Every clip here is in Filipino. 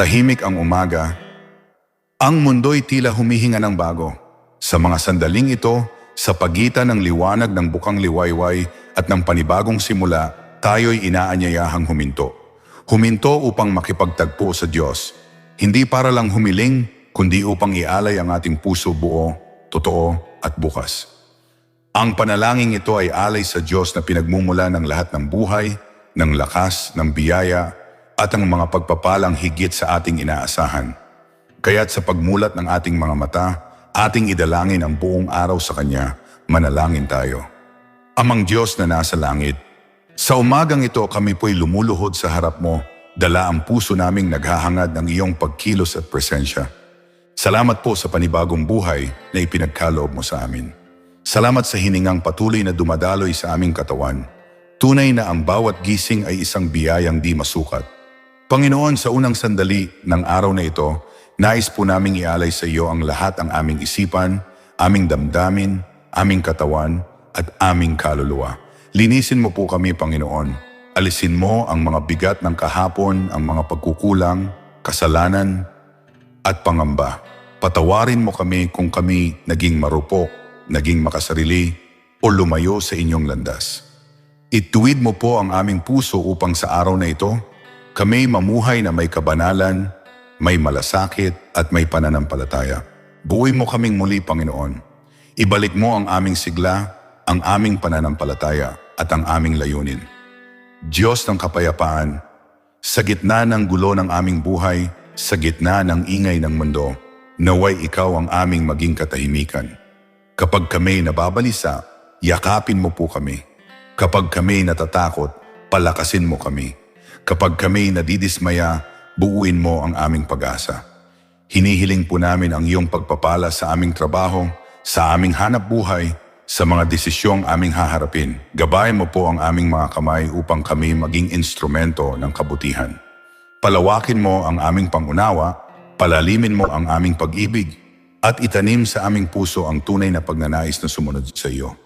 Tahimik ang umaga. Ang mundo'y tila humihinga ng bago. Sa mga sandaling ito, sa pagitan ng liwanag ng bukang liwayway at ng panibagong simula, tayo'y inaanyayahang huminto. Huminto upang makipagtagpo sa Diyos. Hindi para lang humiling, kundi upang ialay ang ating puso buo, totoo at bukas. Ang panalangin ito ay alay sa Diyos na pinagmumula ng lahat ng buhay, ng lakas, ng biyaya, at ang mga pagpapalang higit sa ating inaasahan. Kaya't sa pagmulat ng ating mga mata, ating idalangin ang buong araw sa Kanya, manalangin tayo. Amang Diyos na nasa langit, sa umagang ito kami po'y lumuluhod sa harap mo, dala ang puso naming naghahangad ng iyong pagkilos at presensya. Salamat po sa panibagong buhay na ipinagkaloob mo sa amin. Salamat sa hiningang patuloy na dumadaloy sa aming katawan. Tunay na ang bawat gising ay isang biyayang di masukat. Panginoon, sa unang sandali ng araw na ito, nais po naming ialay sa iyo ang lahat ang aming isipan, aming damdamin, aming katawan, at aming kaluluwa. Linisin mo po kami, Panginoon. Alisin mo ang mga bigat ng kahapon, ang mga pagkukulang, kasalanan, at pangamba. Patawarin mo kami kung kami naging marupok, naging makasarili, o lumayo sa inyong landas. Ituwid mo po ang aming puso upang sa araw na ito, kami mamuhay na may kabanalan, may malasakit at may pananampalataya. Buhay mo kaming muli, Panginoon. Ibalik mo ang aming sigla, ang aming pananampalataya at ang aming layunin. Diyos ng kapayapaan, sa gitna ng gulo ng aming buhay, sa gitna ng ingay ng mundo, naway ikaw ang aming maging katahimikan. Kapag kami nababalisa, yakapin mo po kami. Kapag kami natatakot, palakasin mo kami. Kapag kami nadidismaya, buuin mo ang aming pag-asa. Hinihiling po namin ang iyong pagpapala sa aming trabaho, sa aming hanap buhay, sa mga desisyong aming haharapin. Gabayan mo po ang aming mga kamay upang kami maging instrumento ng kabutihan. Palawakin mo ang aming pangunawa, palalimin mo ang aming pag-ibig, at itanim sa aming puso ang tunay na pagnanais na sumunod sa iyo.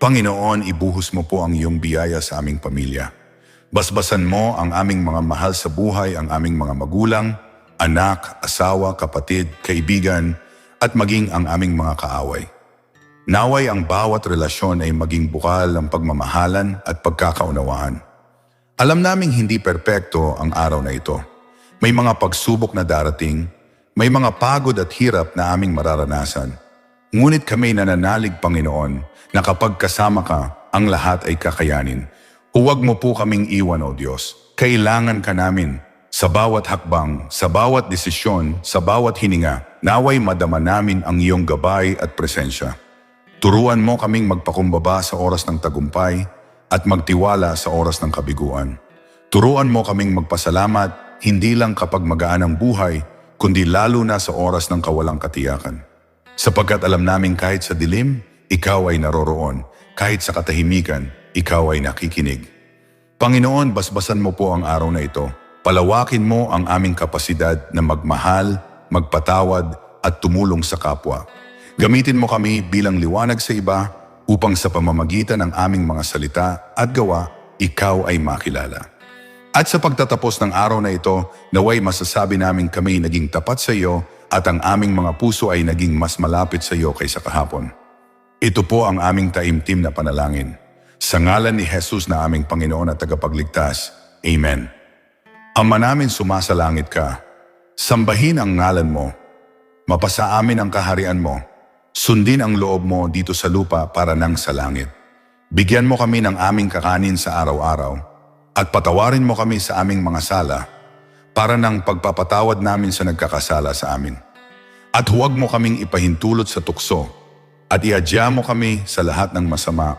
Panginoon, ibuhos mo po ang iyong biyaya sa aming pamilya. Basbasan mo ang aming mga mahal sa buhay, ang aming mga magulang, anak, asawa, kapatid, kaibigan, at maging ang aming mga kaaway. Naway ang bawat relasyon ay maging bukal ng pagmamahalan at pagkakaunawaan. Alam naming hindi perpekto ang araw na ito. May mga pagsubok na darating, may mga pagod at hirap na aming mararanasan. Ngunit kami nananalig, Panginoon, na kapag kasama ka, ang lahat ay kakayanin. Huwag mo po kaming iwan, O Diyos. Kailangan ka namin. Sa bawat hakbang, sa bawat desisyon, sa bawat hininga, naway madama namin ang iyong gabay at presensya. Turuan mo kaming magpakumbaba sa oras ng tagumpay at magtiwala sa oras ng kabiguan. Turuan mo kaming magpasalamat hindi lang kapag magaan ang buhay, kundi lalo na sa oras ng kawalang katiyakan. Sapagkat alam namin kahit sa dilim, ikaw ay naroroon. Kahit sa katahimikan, ikaw ay nakikinig. Panginoon, basbasan mo po ang araw na ito. Palawakin mo ang aming kapasidad na magmahal, magpatawad at tumulong sa kapwa. Gamitin mo kami bilang liwanag sa iba upang sa pamamagitan ng aming mga salita at gawa, ikaw ay makilala. At sa pagtatapos ng araw na ito, naway masasabi namin kami naging tapat sa iyo at ang aming mga puso ay naging mas malapit sa iyo kaysa kahapon. Ito po ang aming taimtim na panalangin. Sa ngalan ni Jesus na aming Panginoon at tagapagligtas. Amen. Ama namin sumasalangit ka. Sambahin ang ngalan mo. Mapasa amin ang kaharian mo. Sundin ang loob mo dito sa lupa para nang sa langit. Bigyan mo kami ng aming kakanin sa araw-araw at patawarin mo kami sa aming mga sala para nang pagpapatawad namin sa nagkakasala sa amin. At huwag mo kaming ipahintulot sa tukso at iadya mo kami sa lahat ng masama.